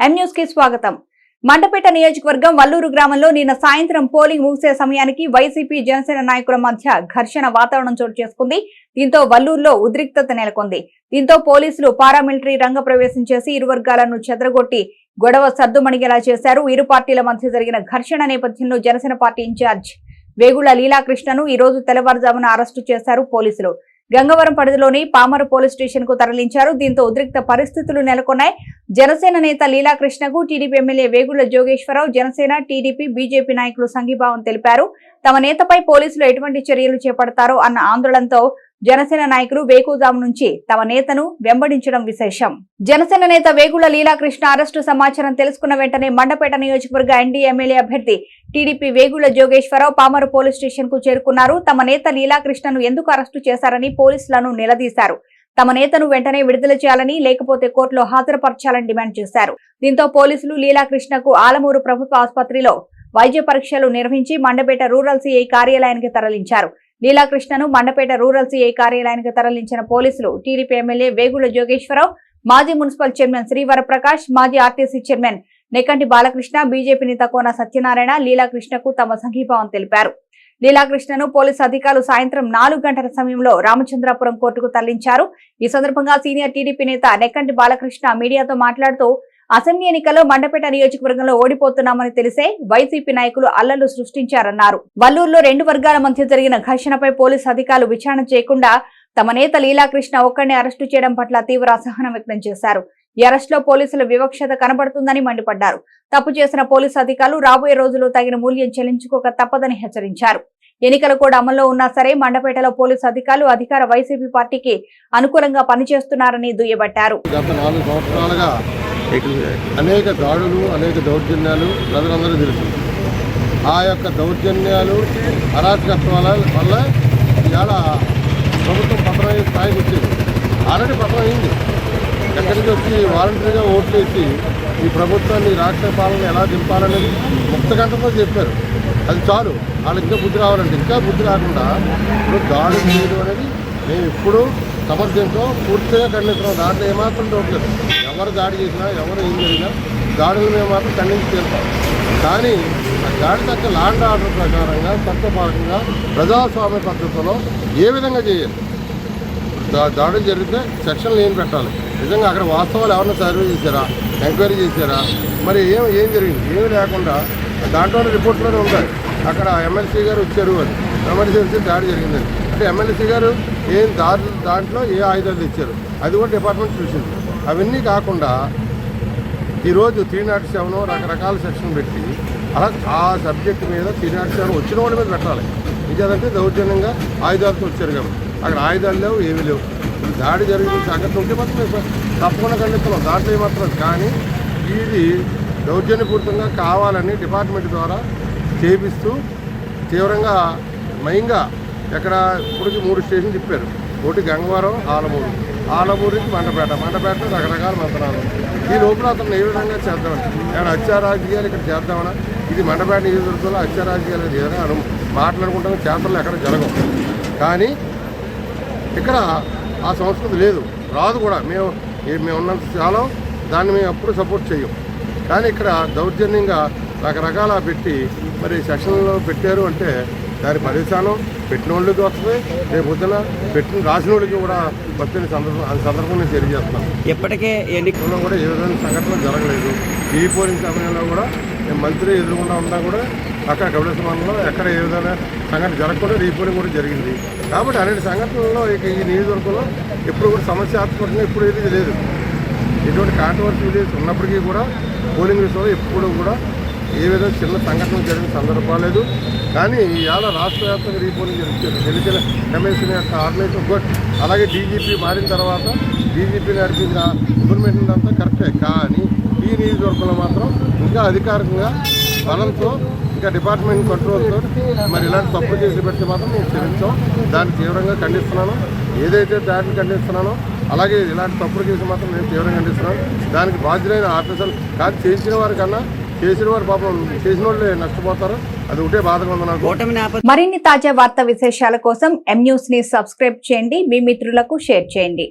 కి స్వాగతం. మండపేట నియోజకవర్గం వల్లూరు గ్రామంలో నిన్న సాయంత్రం పోలింగ్ ముగిసే సమయానికి వైసీపీ జనసేన నాయకుల మధ్య ఘర్షణ వాతావరణం చోటు చేసుకుంది. దీంతో వల్లూరులో ఉద్రిక్తత నెలకొంది. దీంతో పోలీసులు పారామిలిటరీ రంగ ప్రవేశం చేసి ఇరు వర్గాలను చెదరగొట్టి గొడవ సర్దుమణిగేలా చేశారు. ఇరు పార్టీల మధ్య జరిగిన ఘర్షణ నేపథ్యంలో జనసేన పార్టీ ఇన్ఛార్జ్ వేగుళ్ళ లీలాకృష్ణను ఈ రోజు తెల్లవారుజామున అరెస్టు చేశారు పోలీసులు. గంగవరం పరిధిలోని పామర పోలీస్ స్టేషన్కు తరలించారు. దీంతో ఉద్రిక్త పరిస్థితులు నెలకొన్నాయి. జనసేన నేత లీలాకృష్ణకు TDP MLA Vegulla Jogeswara Rao Janasena TDP BJP నాయకులు సంఘీభావం తెలిపారు. తమ నేతపై పోలీసులు ఎటువంటి చర్యలు చేపడతారో అన్న ఆందోళనతో జనసేన నాయకులు వేకుజాము నుంచి తమ నేతను వెంబడించడం విశేషం. జనసేన నేత వేగుల లీలాకృష్ణ అరెస్టు సమాచారం తెలుసుకున్న వెంటనే మండపేట నియోజకవర్గ ఎన్డీ ఎమ్మెల్యే అభ్యర్థి టీడీపీ వేగుళ్ళ జోగేశ్వరరావు పామరు పోలీస్ స్టేషన్కు చేరుకున్నారు. తమ నేత లీలాకృష్ణను ఎందుకు అరెస్టు చేశారని పోలీసులను నిలదీశారు. తమ నేతను వెంటనే విడుదల చేయాలని లేకపోతే కోర్టులో హాజరుపరచాలని డిమాండ్ చేశారు. దీంతో పోలీసులు లీలాకృష్ణకు ఆలమూరు ప్రభుత్వ ఆసుపత్రిలో వైద్య పరీక్షలు నిర్వహించి మండపేట రూరల్ సీఐ కార్యాలయానికి తరలించారు. లీలాకృష్ణను మండపేట రూరల్ సీఐ కార్యాలయానికి తరలించిన పోలీసులు టీడీపీ ఎమ్మెల్యే వేగుల జోగేశ్వరరావు మాజీ మున్సిపల్ చైర్మన్ శ్రీవరప్రకాష్ మాజీ RTC chairman Nekkanti Balakrishna BJP నేత కోన సత్యనారాయణ లీలాకృష్ణకు తమ సంఘీభావం తెలిపారు. లీలాకృష్ణను పోలీసు అధికారులు సాయంత్రం నాలుగు గంటల సమయంలో రామచంద్రాపురం కోర్టుకు తరలించారు. ఈ సందర్భంగా సీనియర్ టీడీపీ నేత నెక్కంటి బాలకృష్ణ మీడియాతో మాట్లాడుతూ అసెంబ్లీ ఎన్నికల్లో మండపేట నియోజకవర్గంలో ఓడిపోతున్నామని తెలిసే వైసీపీ నాయకులు అల్లర్లు సృష్టించారన్నారు. వల్లూరులో రెండు వర్గాల మధ్య జరిగిన ఘర్షణపై పోలీసు అధికారులు విచారణ చేయకుండా తమ నేత లీలాకృష్ణ ఒక్కడిని అరెస్టు చేయడం పట్ల తీవ్ర అసహనం వ్యక్తం చేశారు. ఈ అరెస్టులో పోలీసుల వివక్షత కనబడుతుందని మండిపడ్డారు. తప్పు చేసిన పోలీసు అధికారులు రాబోయే రోజుల్లో తగిన మూల్యం చెల్లించుకోక తప్పదని హెచ్చరించారు. ఎన్నికలు కూడా అమల్లో ఉన్నా సరే మండపేటలో పోలీసు అధికారులు అధికార వైసీపీ పార్టీకి అనుకూలంగా పనిచేస్తున్నారని దుయ్యబట్టారు. అనేక దాడులు అనేక దౌర్జన్యాలు ప్రజలందరూ తెలుసు. ఆ యొక్క దౌర్జన్యాలు అరాచకత్వాల వల్ల ఇవాళ ప్రభుత్వం పతనమైన స్థాయికి వచ్చింది. ఆల్రెడీ పతనం అయింది. వచ్చి వాలంటరీగా ఓట్లు వేసి ఈ ప్రభుత్వాన్ని రాష్ట్ర పాలన ఎలా దింపాలనేది ముక్త గంటతో చెప్పారు. అది చాలు. వాళ్ళకి ఇంకా బుద్ధి రావాలంటే ఇంకా బుద్ధి రాకుండా ఇప్పుడు దాడులు చేయడం అనేది మేము ఎప్పుడూ సమర్థంతో పూర్తిగా ఖండిస్తున్నాం. దాంట్లో ఏమాత్రం చూడలేదు ఎవరు దాడి చేసినా ఎవరు ఏం జరిగినా దాడులు మేము మాత్రం ఖండించి తీరుతాం. కానీ ఆ దాడి తగ్గ లాండ్ ఆర్డర్ ప్రకారంగా చట్టపరంగా ప్రజాస్వామ్య పద్ధతిలో ఏ విధంగా చేయాలి? దా- దాడులు జరిగితే సెక్షన్లు ఏం పెట్టాలి? నిజంగా అక్కడ వాస్తవాలు ఎవరైనా సర్వే చేశారా? ఎంక్వైరీ చేశారా? మరి ఏం ఏం జరిగింది? ఏమి లేకుండా దాంట్లో రిపోర్ట్లోనే ఉంటాయి అక్కడ ఎమ్మెల్సీ గారు వచ్చారు అని. ఎమర్జెన్సీ దాడి జరిగిందని అంటే ఎమ్మెల్సీ గారు ఏం దారి దాంట్లో ఏ ఆయుధాలు తెచ్చారు అది కూడా డిపార్ట్మెంట్ చూసింది. అవన్నీ కాకుండా ఈరోజు త్రీ నాట్ సెవెన్ రకరకాల సెక్షన్ పెట్టి అలా ఆ సబ్జెక్ట్ మీద త్రీ నాట్ సెవెన్ వచ్చిన వాడి మీద పెట్టాలి. ఇదేదంటే దౌర్జన్యంగా ఆయుధాలతో వచ్చారు కాబట్టి. అక్కడ ఆయుధాలు లేవు ఏమీ లేవు. దాడి జరిగిన సంగతి ఉంటే మాత్రం తప్పకుండా ఖండిస్తున్నాం. దాంట్లో ఏమాత్రం కానీ ఇది దౌర్జన్యపూరితంగా కావాలని డిపార్ట్మెంట్ ద్వారా చేపిస్తూ తీవ్రంగా మెయిన్గా ఎక్కడ ఇప్పటికి మూడు స్టేషన్ చెప్పారు. ఒకటి గంగవరం ఆలమూరు. ఆలమూరు నుంచి మండపేట. మండపేట రకరకాల మంత్రాలు ఈ లోపల అతను ఏ విధంగా చేద్దామని ఇక్కడ అత్యారాజకీయాలు ఇక్కడ చేద్దామనా? ఇది మండపేట నియోజకవర్గంలో అత్యారాజకీయాలు ఏదైనా అను మాట్లాడుకుంటాం. చేతలు ఎక్కడ జరగవు. కానీ ఇక్కడ ఆ సంస్కృతి లేదు. రాదు కూడా. మేము ఏ- మేము ఉన్నంత దాన్ని మేము ఎప్పుడు సపోర్ట్ చేయం కానీ ఇక్కడ దౌర్జన్యంగా రకరకాల పెట్టి మరి సెక్షన్లో పెట్టారు అంటే దాని పరిశానం పెట్టిన వాళ్ళకి వస్తుంది రేపు పొద్దున పెట్టిన రాసిన వాళ్ళకి కూడా వచ్చిన సందర్భం ఆ సందర్భం నేను తెలియజేస్తున్నాను. ఇప్పటికే ఎన్ని ఎన్నికల్లో కూడా ఏ విధమైన సంఘటన జరగలేదు. ఈ పోలింగ్ సమయంలో కూడా మంత్రి ఎదురుకుండా ఉన్నా కూడా అక్కడ కపిలేశ్వరంలో ఎక్కడ ఏ విధమైన సంఘటన జరగకుండా రీపోలింగ్ కూడా జరిగింది. కాబట్టి అనేక సంఘటనల్లో ఇక ఈ నియోజకవర్గంలో ఎప్పుడు కూడా సమస్యాత్మకంగా ఎప్పుడు ఏది లేదు. ఎటువంటి కాంట్రవర్సీ ఉన్నప్పటికీ కూడా పోలింగ్ విషయంలో ఎప్పుడు కూడా ఏ విధంగా చిన్న సంఘటన జరిగిన సందర్భాలేదు లేదు. కానీ ఇవాళ రాష్ట్ర వ్యాప్తంగా రీపోలింగ్ జరుగుతుంది. గెలిచిన కమిషన్ యొక్క ఆర్గనైజేషన్ గుడ్ అలాగే డీజీపీ మారిన తర్వాత డీజీపీ నడిపిన గవర్నమెంట్ అంతా కరెక్టే కానీ ఈ నియోజకవర్గంలో మాత్రం ఇంకా అధికారికంగా బలంతో ఇంకా డిపార్ట్మెంట్ కంట్రోల్తో మరి ఇలాంటి తప్పులు చేసి పెడితే మాత్రం నేను క్షమించాం. దాన్ని తీవ్రంగా ఖండిస్తున్నాను. ఏదైతే దాన్ని ఖండిస్తున్నానో అలాగే ఇలాంటి తప్పులు చేసి మాత్రం నేను తీవ్రంగా ఖండిస్తున్నాను దానికి బాధ్యులైన ఆఫీసర్లు కాదు చేసిన వారికన్నా చేసిన వారు పాపం చేసిన వాళ్ళే నష్టపోతారు. అది ఒకటే బాధగా ఉంది నాకు. మరిన్ని తాజా వార్తా విశేషాల కోసం ఎం న్యూస్ని సబ్స్క్రైబ్ చేయండి. మీ మిత్రులకు షేర్ చేయండి.